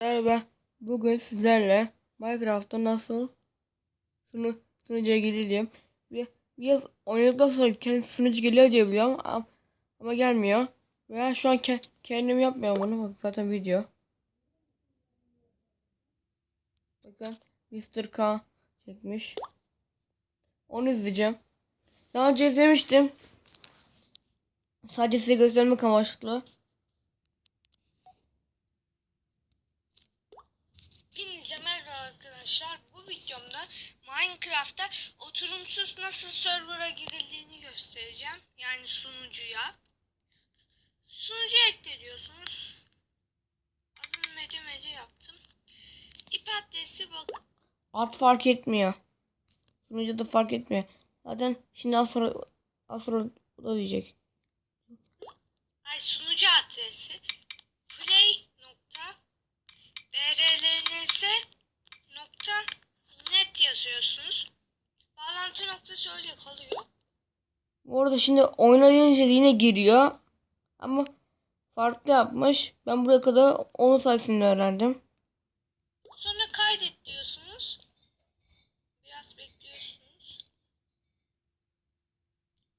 Merhaba. Bugün sizlerle Minecraft'ta nasıl sunu sunucuya gireceğim. Bir biraz oynadıktan sonra kendi sunucu geliyor diye biliyorum ama, ama gelmiyor. Veya şu an ke kendim yapmıyorum bunu. Bak zaten video. Bakın Mr. K çekmiş. Onu izleyeceğim. Daha önce izlemiştim. Sadece size göstermek amaçlı. Hepinize merhaba arkadaşlar. Bu videomda Minecraft'ta oturumsuz nasıl server'a girildiğini göstereceğim. Yani sunucuya. Sunucuya ekle diyorsunuz. Adını Mede yaptım. İp adresi bak. At fark etmiyor. Sunucu da fark etmiyor. Zaten şimdi az sonra, az sonra da diyecek. Ay sunucu adresi play nokta net yazıyorsunuz. Bağlantı noktası öyle kalıyor. Bu arada şimdi oynayınca yine giriyor. Ama farklı yapmış. Ben buraya kadar onun sayesinde öğrendim. Sonra kaydet diyorsunuz. Biraz bekliyorsunuz.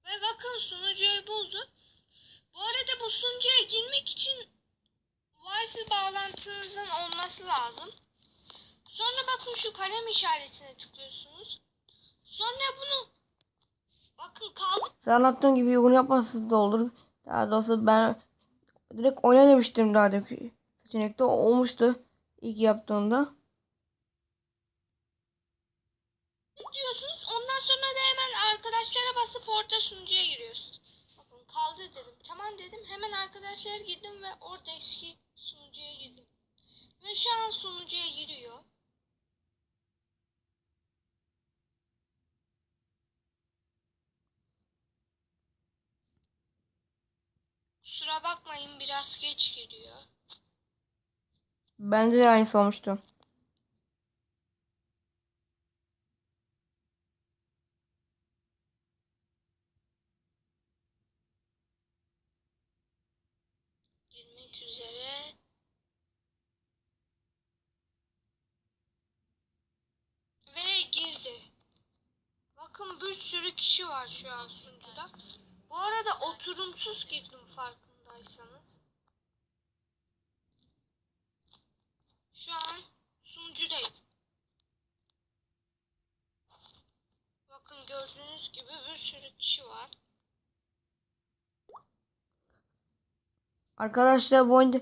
Ve bakın sunucuyu buldu. Bu arada bu sunucuya girmek için Wi-Fi bağlantınızın olması lazım. Şu kalem işaretine tıklıyorsunuz. Sonra bunu bakın kaldı. Sen anlattığın gibi bunu yapmazsınız da olur. Daha doğrusu ben direkt oyna demiştim daha da seçenekte olmuştu ilk yaptığımda. diyorsunuz. Ondan sonra da hemen arkadaşlara basıp orada sunucuya giriyorsunuz. Bakın kaldı dedim. Tamam dedim. Hemen arkadaşlara girdim ve orada eski sunucuya girdim. Ve şu an sunucuya giriyor. Bakmayın biraz geç giriyor. Bende de aynısı olmuştu. girmek üzere. Ve girdi. Bakın bir sürü kişi var şu an sunucuda. Bu arada oturumsuz girdim farkındaysanız. Şu an sunucudayım. Bakın gördüğünüz gibi bir sürü kişi var. Arkadaşlar bu oyunda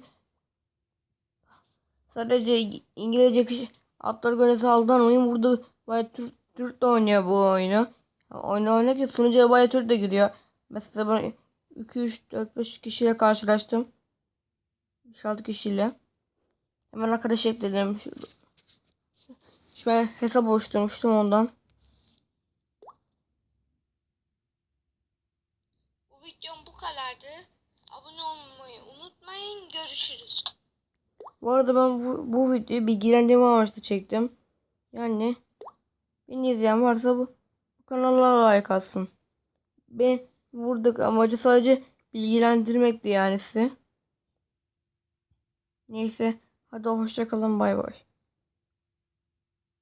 sadece İngilizce kişi adları göre saldırmayın. Burada bayağı Türk, Türk de oynuyor bu oyunu. Oyunu oynarken sunucuya bayağı Türk de giriyor. Mesela ben 2, 3, 4, 5 kişiyle karşılaştım. 6 kişiyle. Hemen arkadaş ekledim. Şu ben hesap oluşturmuştum ondan. Bu videom bu kadardı. Abone olmayı unutmayın. Görüşürüz. Bu arada ben bu, bu videoyu bilgilendirme amaçlı çektim. Yani beni izleyen varsa bu, bu kanala like atsın. Ben buradaki amacı sadece bilgilendirmekti yani size. Neyse hadi hoşça kalın bay bay.